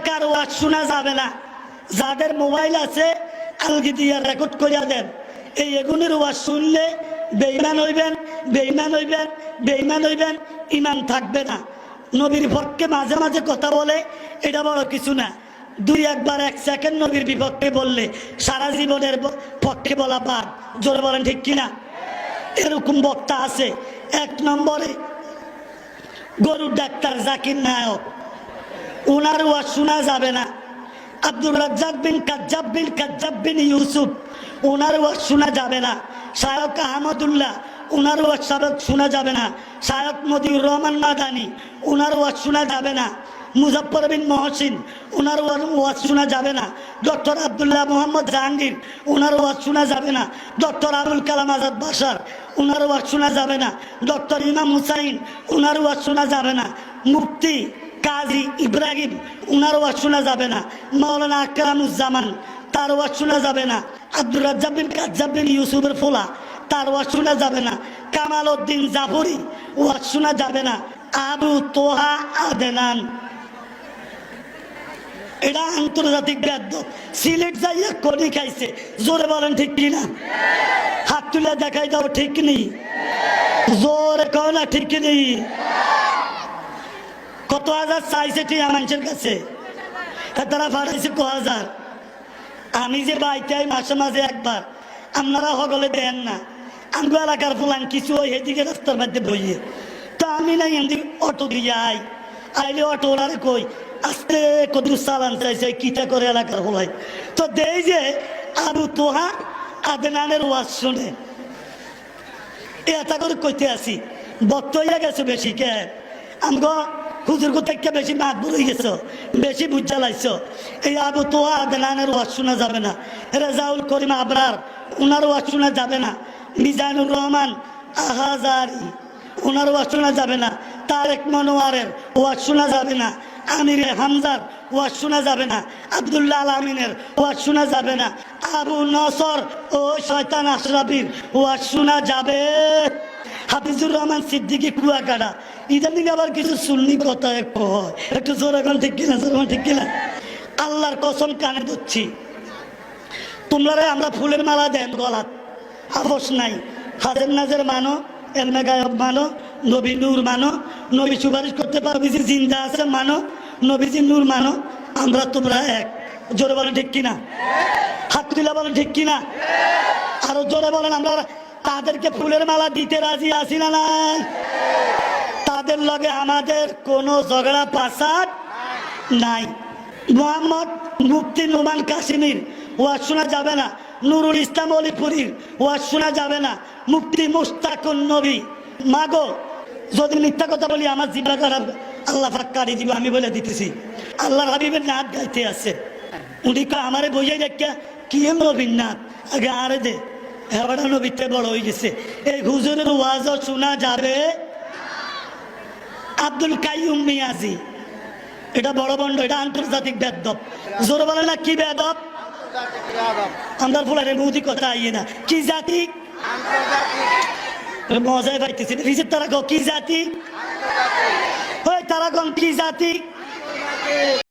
এলাকার ওয়াজ শোনা যাবে না? যাদের মোবাইল আছে, আলগি দিয়ে রেকর্ড করিয়া দেন। এই এগুনের ওয়াজ শুনলে বেইমান হইবেন বেইমান হইবেন বেইমান হইবেন, ইমান থাকবে না। নবীর পক্ষে মাঝে মাঝে কথা বলে, এটা বড় কিছু না। দুই একবার এক সেকেন্ড নবীর বিপক্ষে বললে, সারা জীবনের পক্ষে বলা পার জোরে বলেন ঠিক কিনা? এরকম বক্তা আছে। এক নম্বরে গরুর ডাক্তার জাকির নায়ক। ওনার ওয়াজ শোনা যাবে না। আব্দুর রাজ্জাক বিন কাজ্জাব বিন কাজ্জাব বিন ইউসুফ ওনার ওয়াজ শোনা যাবে না। শায়ক আহমদুল্লাহ ওনার ওয়াজ সাবেক শোনা যাবে না। শায়ক মদিউর রহমান মাদানি ওনার ওয়াজ শোনা যাবে না। মুজফর বিন মহসিন ওনার ওয়াজ- শোনা যাবে না। ডক্টর আবদুল্লাহ মোহাম্মদ জাহাঙ্গীর ওনার ওয়াজ শোনা যাবে না। ডক্টর আবুল কালাম আজাদ বাসার ওনার ওয়াজ শোনা যাবে না। ডক্টর ইমাম হুসাইন ওনার ওয়াজ শোনা যাবে না। মুফতি কাজী ইব্রাহিম ওনার ওয়াজ শোনা যাবে না। মাওলানা আকরামুজ্জামান, তার ওয়াজ শোনা যাবে না। আব্দুর রাজ্জাব বিন কাজ্জাব বিন ইউসুফের ফোলা, তার ওয়াজ শোনা যাবে না। কামাল উদ্দিন জাফরি, ওয়াজ শোনা যাবে না। আবু তোহা আদেনান। এটা আন্তর্জাতিক ব্যাধ সিলেট যাইয়া কনি খাইছে। জোরে বলেন ঠিক কিনা হাত তুলে দেখাই দাও ঠিক নেই। জোরে কও না ঠিক নেই। কত হাজার চাইছে টিয়া মানুষের কাছে? তারা ভাড়াইছে ক হাজার? আমি যে বাইতে আই মাসে মাঝে একবার, আপনারা সকলে দেন না। আমগো এলাকার ফুলান কিছু ওই এদিকে রাস্তার মধ্যে বইয়ে। তো আমি নাই এমনি অটো দিয়ে আই। আইলে অটো ওনারে কই, আস্তে কদু চালান চাইছে কিটা করে এলাকার ফুলাই তো দেই যে আবু তোহা আদনানের ওয়াজ শুনে। এটা করে কইতে আসি বক্ত হইয়া গেছে বেশি কে? আমগো হুজুর থেকে বেশি মাত বুড়ি গেছো, বেশি বুঝা লাইছ। এই আবু তো আদনানের ওয়াজ শোনা যাবে না। রেজাউল করিম আবরার ওনার ওয়াজ শোনা যাবে না। মিজানুর রহমান আহাজারি ওনার ওয়াজ শোনা যাবে না। তারেক মনোয়ারের ওয়াজ শোনা যাবে না। আমির হামজার ওয়াজ শোনা যাবে না। আবদুল্লাহ আলমিনের ওয়াজ শোনা যাবে না। আবু নসর ও শয়তান আশরাফির ওয়াজ শোনা যাবে। হাফিজুর রহমান সিদ্দিকি কুয়াকাটা। ইদানিং আবার কিছু সুন্নি কথা একটু হয়। একটু জোর এখন ঠিক কিনা? জোর ঠিক কিনা? আল্লাহর কসম কানে দিচ্ছি তোমরা আমরা ফুলের মালা দেন গলাত। আপোষ নাই। হাজের নাজের মানো, এলমে গায়ক মানো, নবী নূর মানো, নবী সুপারিশ করতে পারবি যে জিন্দা আছে মানো, নবীজি নূর মানো, আমরা তোমরা এক। জোরে বলেন, ঠিক কিনা? হাত তুলে বলেন, ঠিক কিনা? আরও জোরে বলেন, আমরা তাদেরকে ফুলের মালা দিতে রাজি আছি না নাই? তাদের লগে আমাদের কোনো ঝগড়া পাসাদ নাই। মোহাম্মদ মুফতি নোমান কাশ্মীর ওয়াজ শোনা যাবে না। নুরুল ইসলাম অলিপুরীর, ওয়াজ শোনা যাবে না। মুফতি মুস্তাকুন নবী। মাগো, যদি মিথ্যা কথা বলি, আমার জিব্বা খারাপ। আল্লাহ ফাঁক দিব, আমি বলে দিতেছি। আল্লাহ হাবিবের নাচ গাইতে আছে। উনি আমারে বইয়াই দেখা, কি নবীর নাথ আগে আরে দে। হেবাটা নবীতে বড় হয়ে গেছে। এই হুজুরের ওয়াজও শোনা যাবে? আব্দুল কাইয়ুম মিয়াজি এটা বড় বন্ড এটা আন্তর্জাতিক বেদব। জোর বলে না, কি বেদব? আমরা ফুলারে বৌদি কথা আইয়ে না। কি জাতি? মজায় পাইতেছি রিসেপ তারা কি জাতি? ওই তারা কি জাতি?